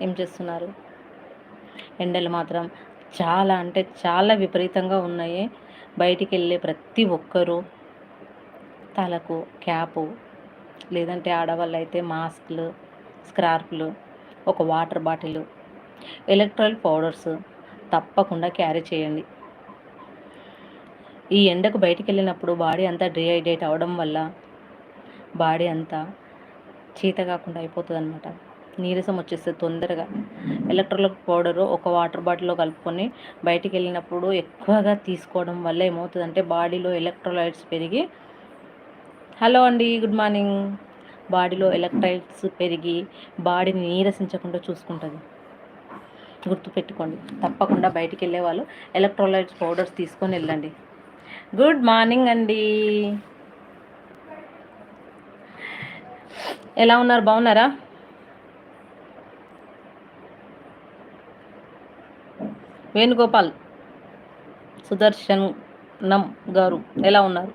ఏం చేస్తున్నారు? ఎండలు మాత్రం చాలా అంటే చాలా విపరీతంగా ఉన్నాయి. బయటికి వెళ్ళే ప్రతి ఒక్కరూ తలకు క్యాపు లేదంటే ఆడవాళ్ళు అయితే మాస్క్లు స్క్రార్ఫ్లు ఒక వాటర్ బాటిల్ ఎలక్ట్రాల్ పౌడర్స్ తప్పకుండా క్యారీ చేయండి. ఈ ఎండకు బయటికి వెళ్ళినప్పుడు బాడీ అంతా డిహైడ్రేట్ అవ్వడం వల్ల బాడీ అంతా చీత కాకుండా అయిపోతుంది అనమాట నీరసం వచ్చేస్తుంది తొందరగా. ఎలక్ట్రాలిక్ పౌడరు ఒక వాటర్ బాటిల్లో కలుపుకొని బయటికి వెళ్ళినప్పుడు ఎక్కువగా తీసుకోవడం వల్ల ఏమవుతుందంటే బాడీలో ఎలక్ట్రోలైట్స్ పెరిగి హలో అండి గుడ్ మార్నింగ్. బాడీలో ఎలక్ట్రైట్స్ పెరిగి బాడీని నీరసించకుండా చూసుకుంటుంది. గుర్తుపెట్టుకోండి. తప్పకుండా బయటికి వెళ్ళే వాళ్ళు ఎలక్ట్రోలైట్స్ పౌడర్స్ తీసుకొని వెళ్ళండి. గుడ్ మార్నింగ్ అండి. ఎలా ఉన్నారు? బాగున్నారా? వేణుగోపాల్ సుదర్శనం గారు ఎలా ఉన్నారు?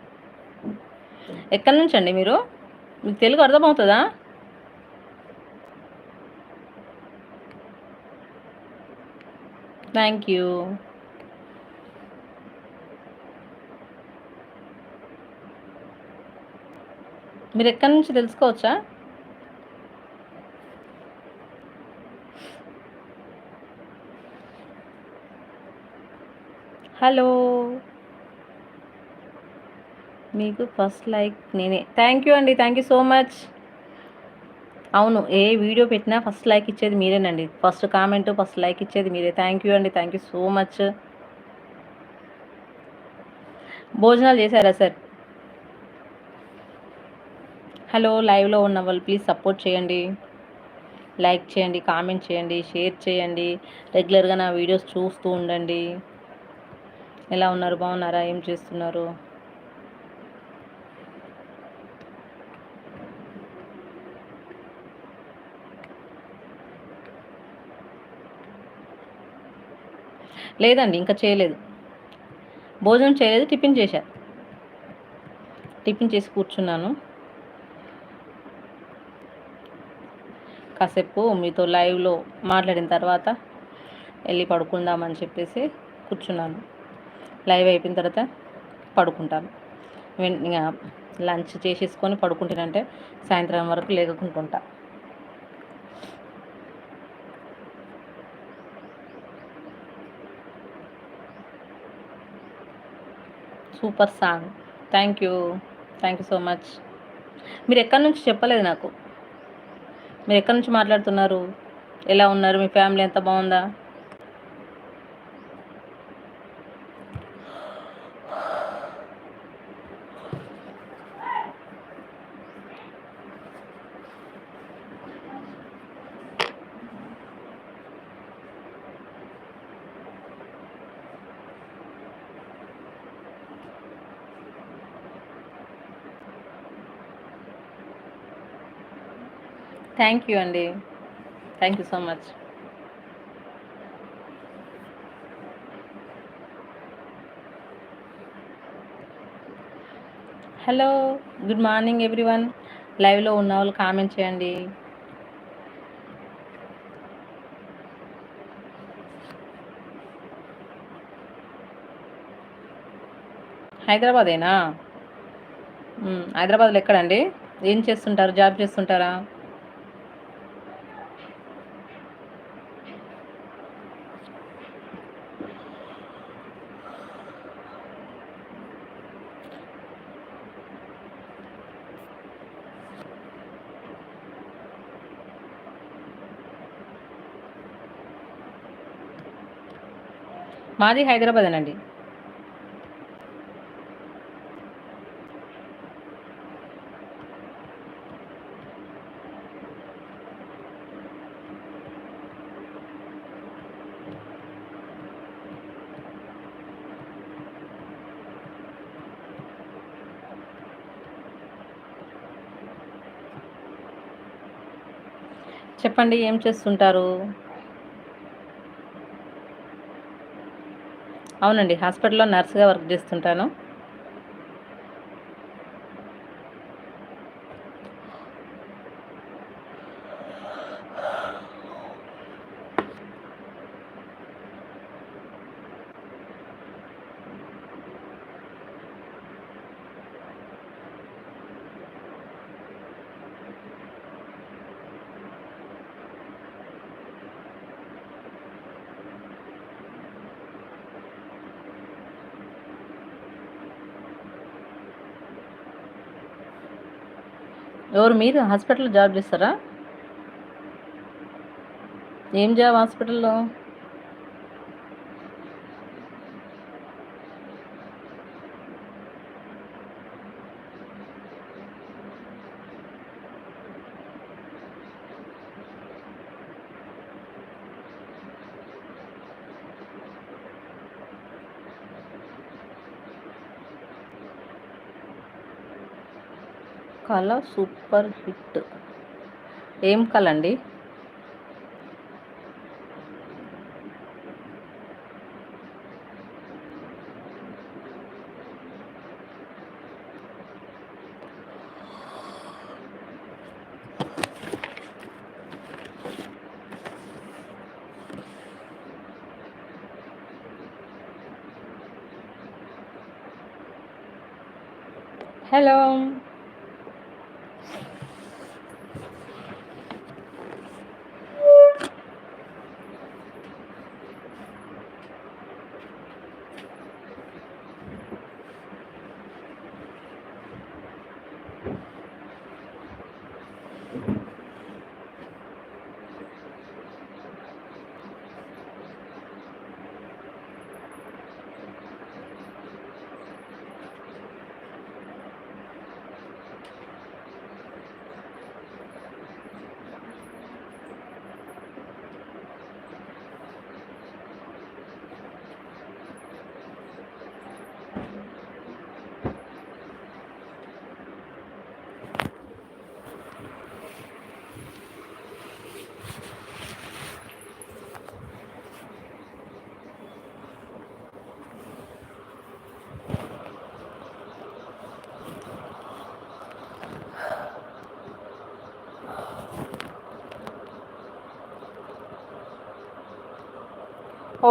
ఎక్కడి నుంచి అండి మీరు? మీకు తెలుగు అర్థమవుతుందా? Thank you. మీరు ఎక్కడి నుంచి తెలుసుకోవచ్చా? హలో. మీకు ఫస్ట్ లైక్ నేనే. థ్యాంక్ యూ అండి. థ్యాంక్ యూ సో మచ్ అవును ఏ వీడియో పెట్టినా ఫస్ట్ లైక్ ఇచ్చేది మీరేనండి. ఫస్ట్ కామెంట్ ఫస్ట్ లైక్ ఇచ్చేది మీరే. థ్యాంక్ యూ అండి. థ్యాంక్ యూ సో మచ్ భోజనాలు చేశారా సార్? హలో లైవ్లో ఉన్న వాళ్ళు ప్లీజ్ సపోర్ట్ చేయండి. లైక్ చేయండి కామెంట్ చేయండి షేర్ చేయండి. రెగ్యులర్గా నా వీడియోస్ చూస్తూ ఉండండి. ఎలా ఉన్నారు? బాగున్నారా? ఏం చేస్తున్నారు? లేదండి ఇంకా చేయలేదు. భోజనం చేయలేదు టిఫిన్ చేశారు టిఫిన్ చేసి కూర్చున్నాను. కాసేపు మీతో లైవ్లో మాట్లాడిన తర్వాత వెళ్ళి పడుకుందామని చెప్పేసి కూర్చున్నాను. లైవ్ అయిపోయిన తర్వాత పడుకుంటాను. లంచ్ చేసేసుకొని పడుకుంటానంటే సాయంత్రం వరకు లేకుంటుంటా super song. Thank you. Thank you so much. మీరు ఎక్కడి నుంచి చెప్పలేదు నాకు. మీరు ఎక్కడి నుంచి మాట్లాడుతున్నారు? ఎలా ఉన్నారు? మీ ఫ్యామిలీ ఎంత బాగుందా? థ్యాంక్ యూ అండి thank you so much hello good morning everyone లైవ్లో ఉన్న వాళ్ళు కామెంట్ చేయండి. హైదరాబాదేనా? హైదరాబాద్లో ఎక్కడండి? ఏం చేస్తుంటారు? జాబ్ చేస్తుంటారా? మాది హైదరాబాద్ అండి చెప్పండి ఏం చేస్తుంటారు? అవునండి హాస్పిటల్లో నర్స్గా వర్క్ చేస్తుంటాను. ఎవరు మీరు? హాస్పిటల్లో జాబ్ చేస్తారా? ఏం జాబ్ హాస్పిటల్లో? కళ సూపర్ హిట్. ఏం కళ అండి హలో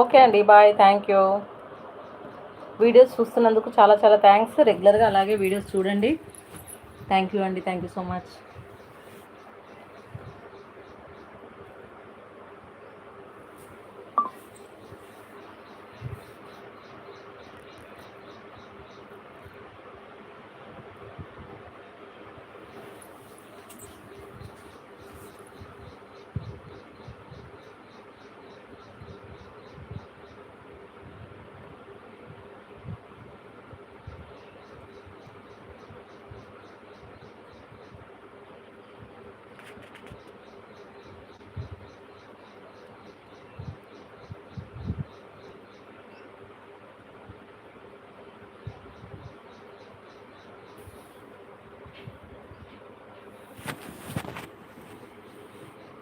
ఓకే అండి బాయ్ థ్యాంక్ యూ. వీడియోస్ చూస్తున్నందుకు చాలా చాలా థ్యాంక్స్. రెగ్యులర్గా అలాగే వీడియోస్ చూడండి. థ్యాంక్ యూ అండి థ్యాంక్ యూ సో మచ్.